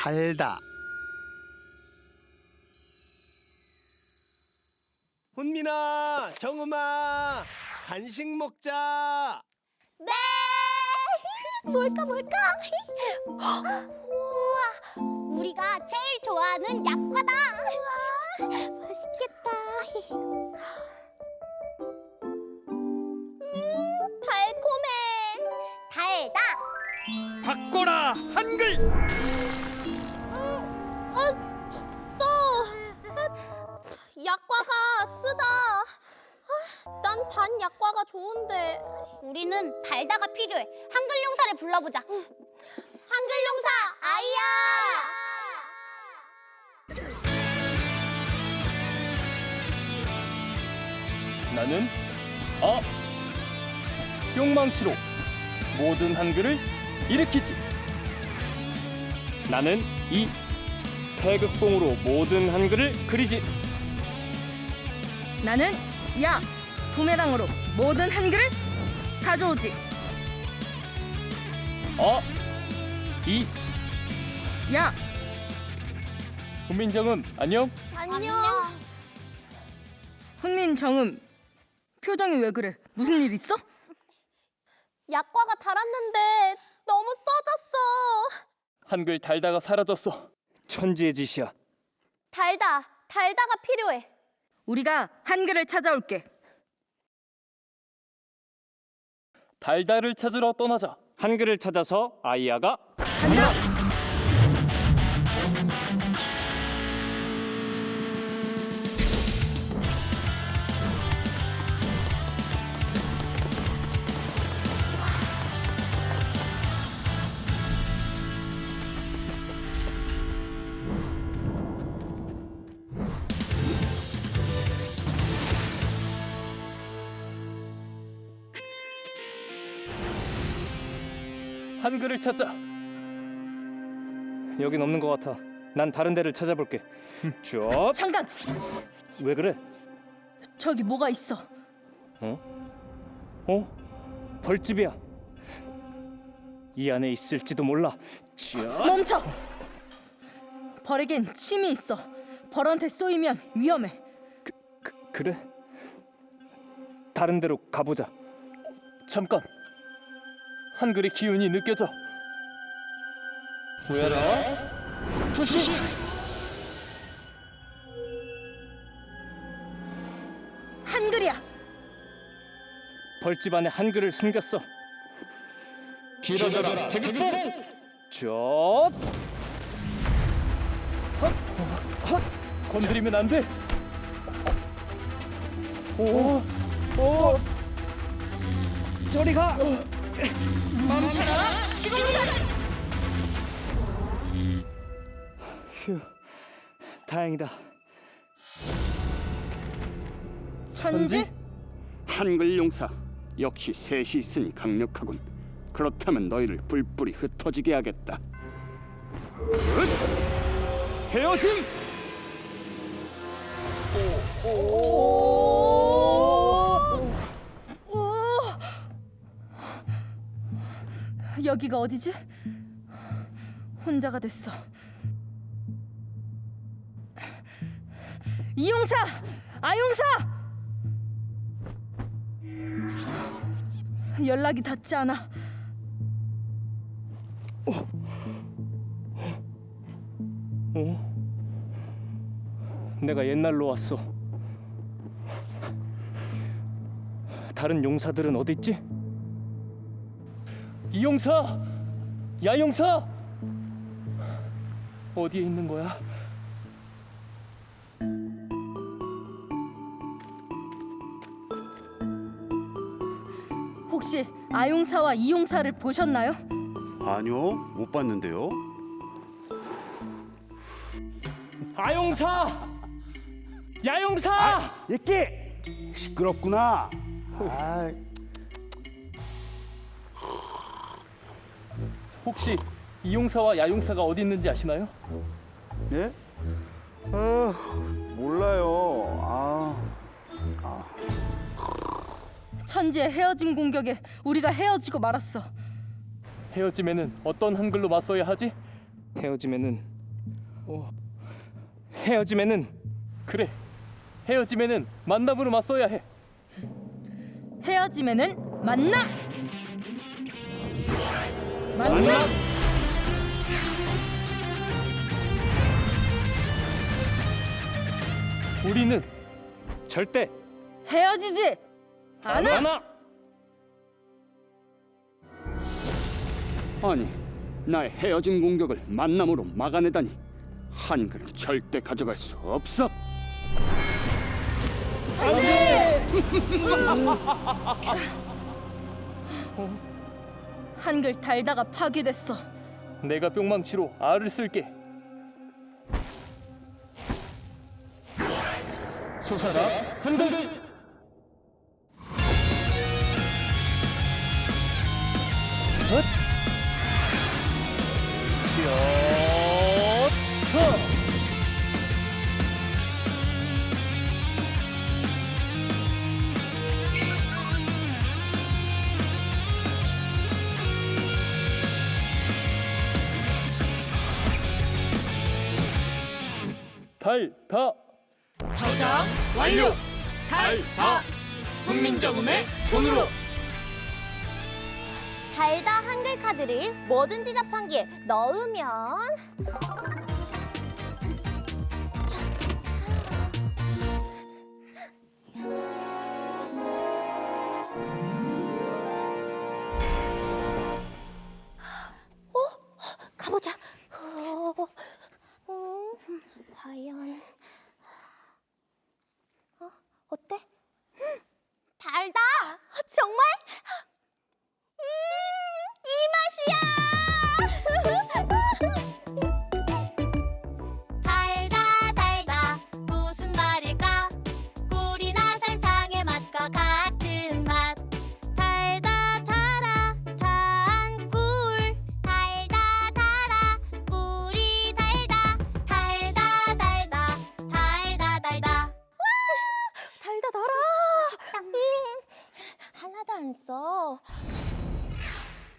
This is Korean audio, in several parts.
달다 훈민아 정음아 간식 먹자 네! 뭘까 뭘까? 우와, 우리가 제일 좋아하는 약과다. 우와, 맛있겠다. 음, 달콤해. 달다. 바꿔라 한글 약과가 쓰다. 아, 난 단 약과가 좋은데. 우리는 달다가 필요해. 한글 용사를 불러보자. 한글 용사 아이야. 나는 아 욕망치로 모든 한글을 일으키지 나는 이 태극봉으로 모든 한글을 그리지 나는 야 부메랑으로 모든 한글을 가져오지 어? 이야 국민정음 안녕 안녕. 훈민 정음 표정이 왜 그래 무슨 일 있어? 약과가 달았는데 너무 써졌어. 한글 달다가 사라졌어 천지의 짓이야 달다. 달다가 필요해. 우리가 한글을 찾아올게. 달다를 찾으러 떠나자. 한글을 찾아서 아이야가 간다 한글을 찾자 여긴 없는 것 같아 난 다른 데를 찾아볼게 쭉. 잠깐 왜 그래? 저기 뭐가 있어 어? 벌집이야. 이 안에 있을지도 몰라. 쭉. 멈춰 벌에겐 침이 있어 벌한테 쏘이면 위험해 그, 그래? 다른 데로 가보자. 잠깐. 한글의 기운이 느껴져. 보여라. 투시. 한글이야 벌집 안에 한글을 숨겼어. 길어져라. 태극봉. 헛. 건드리면 안 돼. 오, 오. 저리 가. 멈춰라 시공이다 휴, 다행이다. 천지 한글 용사 역시 셋이 있으니 강력하군. 그렇다면 너희를 뿔뿔이 흩어지게 하겠다. 헛! 헤어짐! 여기가 어디지? 혼자가 됐어. 이용사! 아용사! 연락이 닿지 않아. 어? 내가 옛날로 왔어. 다른 용사들은 어디 있지? 이용사, 야용사, 어디에 있는 거야? 혹시 아용사와 이용사를 보셨나요? 아니요, 못 봤는데요. 아용사, 야용사. 이끼 시끄럽구나. 아, 혹시 이용사와 야용사가 어디 있는지 아시나요? 예? 아, 몰라요. 아, 천지의 헤어짐 공격에 우리가 헤어지고 말았어. 헤어짐에는 어떤 한글로 맞서야 하지? 헤어짐에는 헤어짐에는 그래. 헤어짐에는 만남으로 맞서야 해. 헤어짐에는 만남. 만남. 우리는 절대 헤어지지 않아. 않아. 아니, 나의 헤어짐 공격을 만남으로 막아내다니 한글은 절대 가져갈 수 없어. 한글 달다가 파괴됐어. 내가 뿅망치로 알을 쓸게. 솟아라 한글. 헛. 치어. 달다. 저장 완료. 달다. 훈민정음의 손으로. 달다 한글 카드를 뭐든지 자판기에 넣으면 어?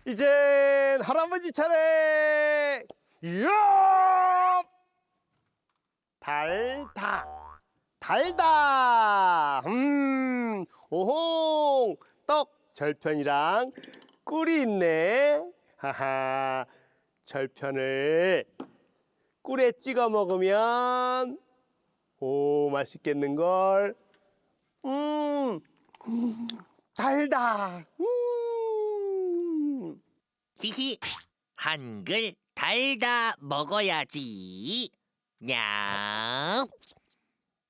이젠 할아버지 차례. 이야! 달다. 달다. 음. 오홍. 떡 절편이랑 꿀이 있네. 하하. 절편을 꿀에 찍어 먹으면 오 맛있겠는 걸. 음. 달다. 음. 히히 한글 달다 먹어야지 냠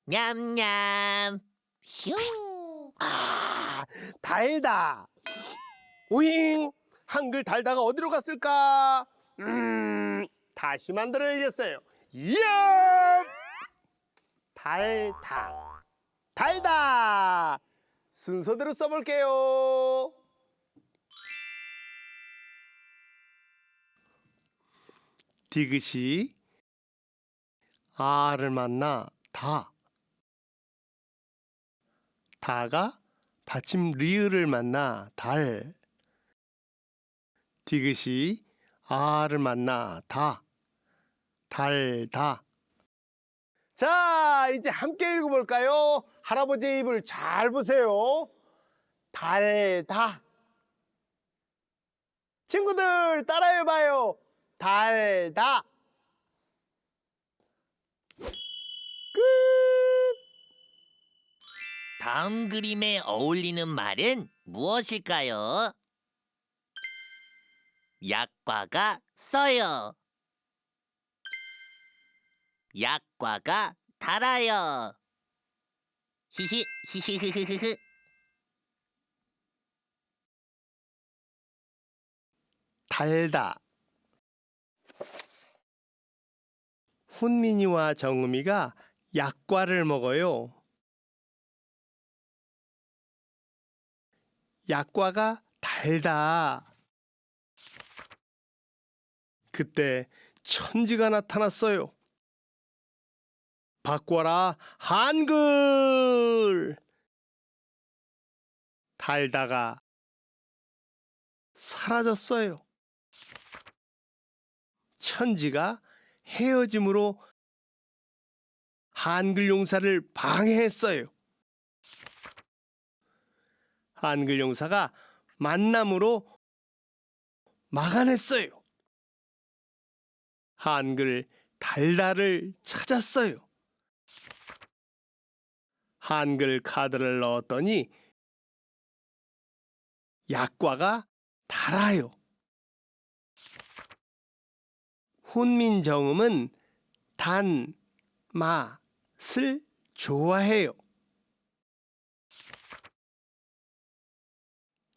냠냠 슝 아, 달다. 우잉, 한글 달다가 어디로 갔을까? 음, 다시 만들어야겠어요. 이야! 달다. 달다. 순서대로 써볼게요. 디귿이 아를 만나 다. 다가 받침 리을을 만나 달. 디귿이 아를 만나 다. 달다. 자, 이제 함께 읽어볼까요? 할아버지의 입을 잘 보세요. 달다. 친구들 따라해봐요. 달다. 끝. 다음 그림에 어울리는 말은 무엇일까요? 약과가 써요 약과가 달아요 히히 히히히히히 달다. 훈민이와 정음이가 약과를 먹어요. 약과가 달다. 그때 천지가 나타났어요. 바꿔라 한글. 달다가 사라졌어요. 천지가 헤어짐으로 한글 용사를 방해했어요. 한글 용사가 만남으로 막아냈어요. 한글 달달을 찾았어요. 한글 카드를 넣었더니 약과가 달아요. 훈민정음은 단 맛을 좋아해요.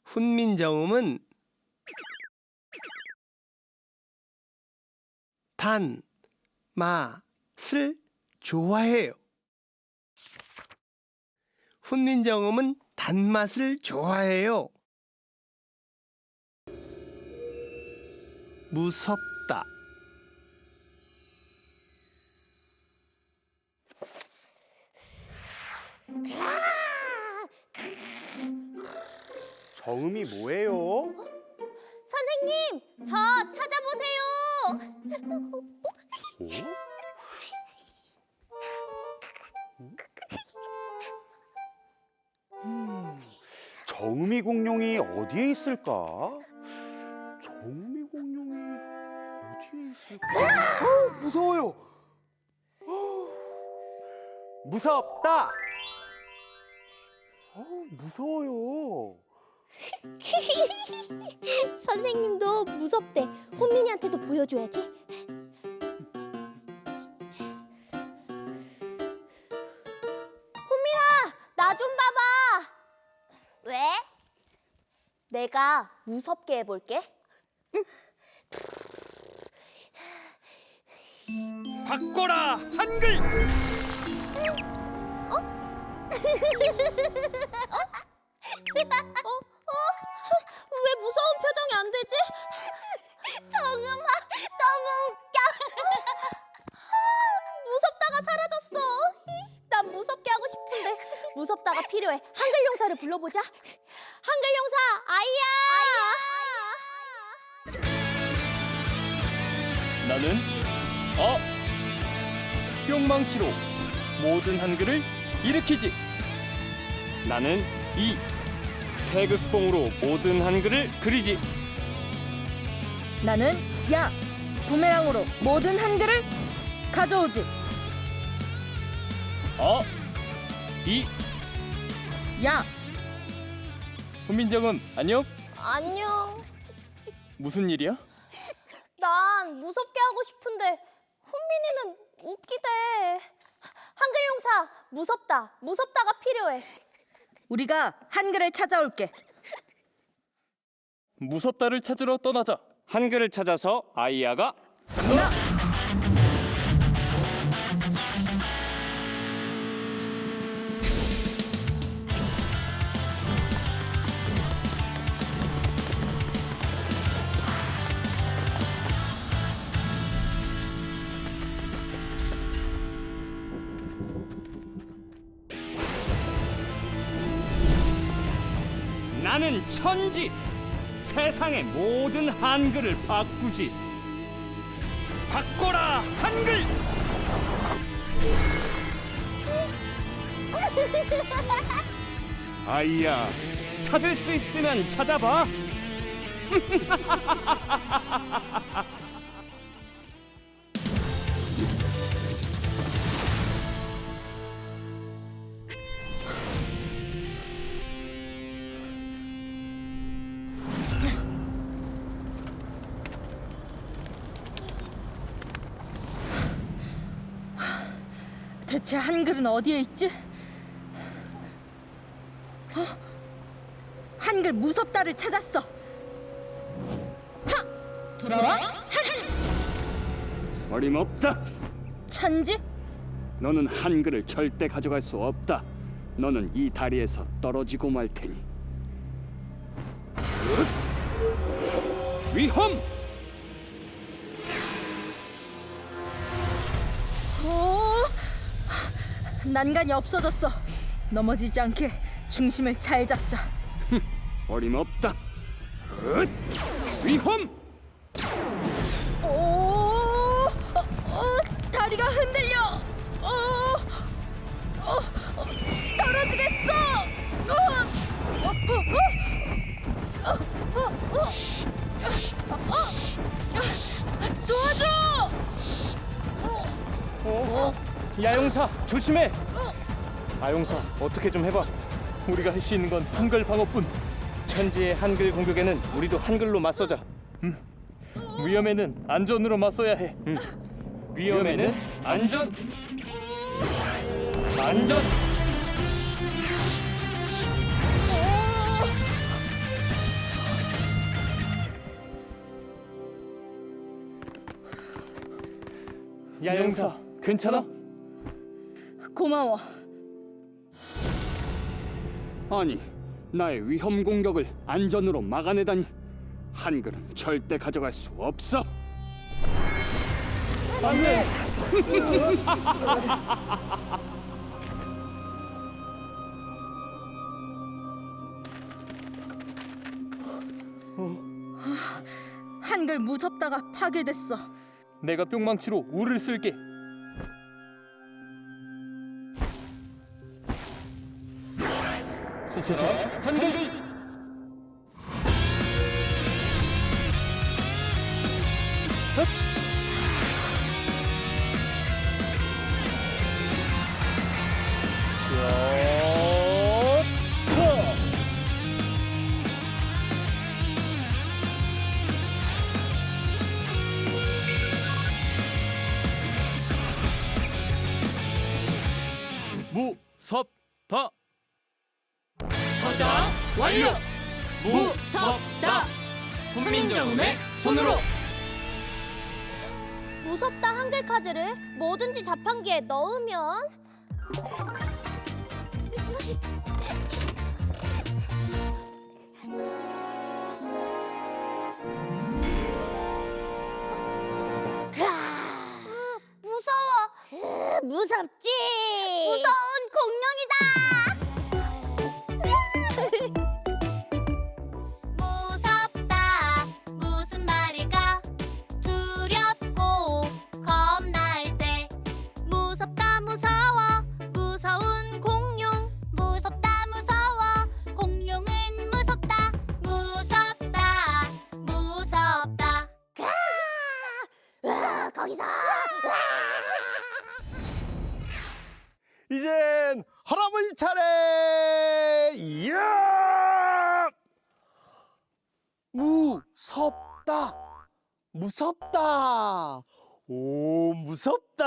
훈민정음은 단 맛을 좋아해요. 훈민정음은 단맛을 좋아해요. 무섭 다. 정음이 뭐예요? 선생님, 저 찾아보세요. 어? 음, 정음이 공룡이 어디에 있을까? 정음이 공룡이 어디에 있을까? 어, 무서워요. 어, 무섭다. 어, 무서워요. 선생님도 무섭대. 훈민이한테도 보여줘야지. 훈민아, 나 좀 봐봐. 왜? 내가 무섭게 해볼게. 바꿔라 한글. 어? 어? 왜 무서운 표정이 안 되지? 정음아, 너무 웃겨. 무섭다가 사라졌어. 난 무섭게 하고 싶은데 무섭다가 필요해. 한글 용사를 불러보자. 한글 용사 아이야. 나는 어 뿅망치로 모든 한글을 일으키지. 나는 이 태극봉으로 모든 한글을 그리지. 나는 야 부메랑으로 모든 한글을 가져오지. 어, 이 야 훈민정음 안녕? 안녕. 무슨 일이야? 난 무섭게 하고 싶은데 훈민이는 웃기대. 한글 용사 무섭다. 무섭다가 필요해. 우리가 한글을 찾아올게. 무섭다를 찾으러 떠나자. 한글을 찾아서 아이야가 나 나는 천지 세상의 모든 한글을 바꾸지. 바꿔라 한글! 아이야 찾을 수 있으면 찾아봐 대체 한글은 어디에 있지? 어? 한글 무섭다를 찾았어. 하! 돌아와 어림없다 천지 너는 한글을 절대 가져갈 수 없다 너는 이 다리에서 떨어지고 말 테니! 위험 난간이 없어졌어. 넘어지지 않게 중심을 잘 잡자. 어림없다! 위험 오! 어, 어, 다리가 흔들려. 어, 어, 어, 떨어지겠어. 어, 어, 어, 어, 어, 어, 어, 도와줘. 어? 야용사 조심해. 아용사 어떻게 좀 해봐. 우리가 할 수 있는 건 한글 방어뿐. 천지의 한글 공격에는 우리도 한글로 맞서자. 음. 위험에는 안전으로 맞서야 해. 음. 위험에는 안전. 안전. 야영사 괜찮아? 고마워. 아니, 나의 위험 공격을 안전으로 막아내다니. 한글은 절대 가져갈 수 없어. 안돼. 한글 무섭다가 파괴됐어. 내가 뿅망치로 우를 쓸게. 시시시 한글. 헛! 손으로. 무섭다 한글 카드를 뭐든지 자판기에 넣으면 무서워. 무섭지. 무서운 공룡이다. 무섭다. 무섭다. 오, 무섭다.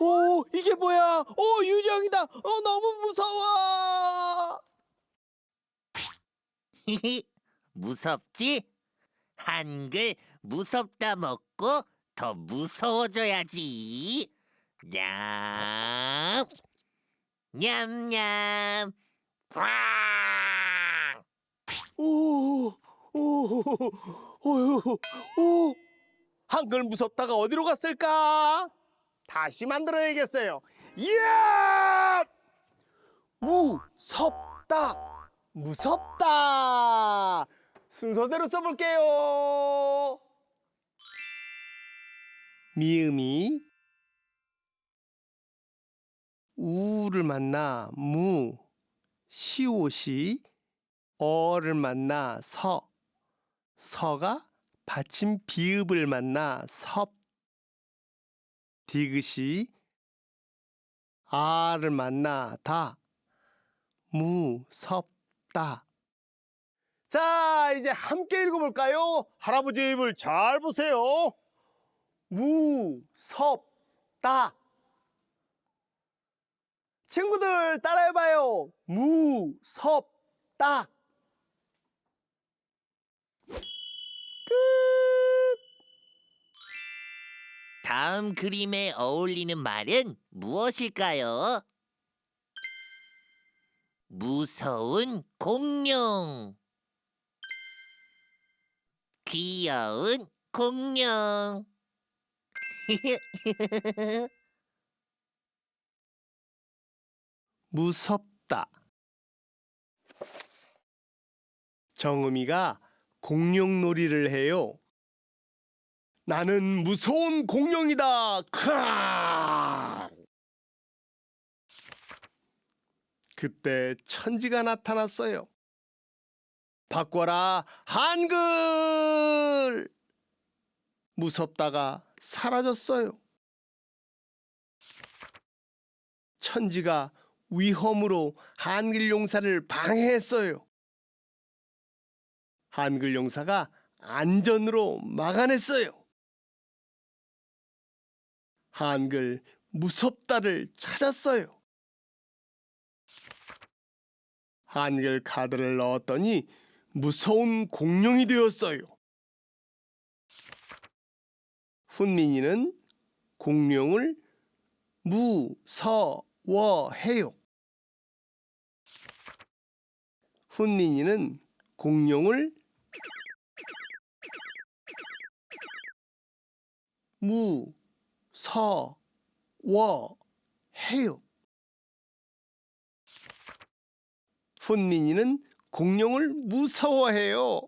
오, 이게 뭐야? 오, 유령이다. 어, 너무 무서워. 무섭지? 한글 무섭다 먹고 더 무서워져야지. 냠. 냠냠. 꽝. 오, 오, 오, 오. 한글 무섭다가 어디로 갔을까? 다시 만들어야겠어요. 이야! 무섭다. 무섭다. 순서대로 써볼게요. 미음이 우를 만나 무, 시옷이 어를 만나 서, 서가 받침 비읍을 만나 섭, 디귿이 아를 만나 다, 무섭다. 자, 이제 함께 읽어볼까요? 할아버지 입을 잘 보세요. 무섭다. 친구들 따라해봐요. 무섭다. 다음 그림에 어울리는 말은 무엇일까요? 무서운 공룡. 귀여운 공룡. 무섭다. 정음이가 공룡놀이를 해요. 나는 무서운 공룡이다. 크아! 그때 천지가 나타났어요. 바꿔라 한글! 무섭다가 사라졌어요. 천지가 위험으로 한글 용사를 방해했어요. 한글 용사가 안전으로 막아냈어요. 한글 무섭다를 찾았어요. 한글 카드를 넣었더니 무서운 공룡이 되었어요. 훈민이는 공룡을 무서워해요. 훈민이는 공룡을 무서워해요. 훈민이는 공룡을 무서워해요.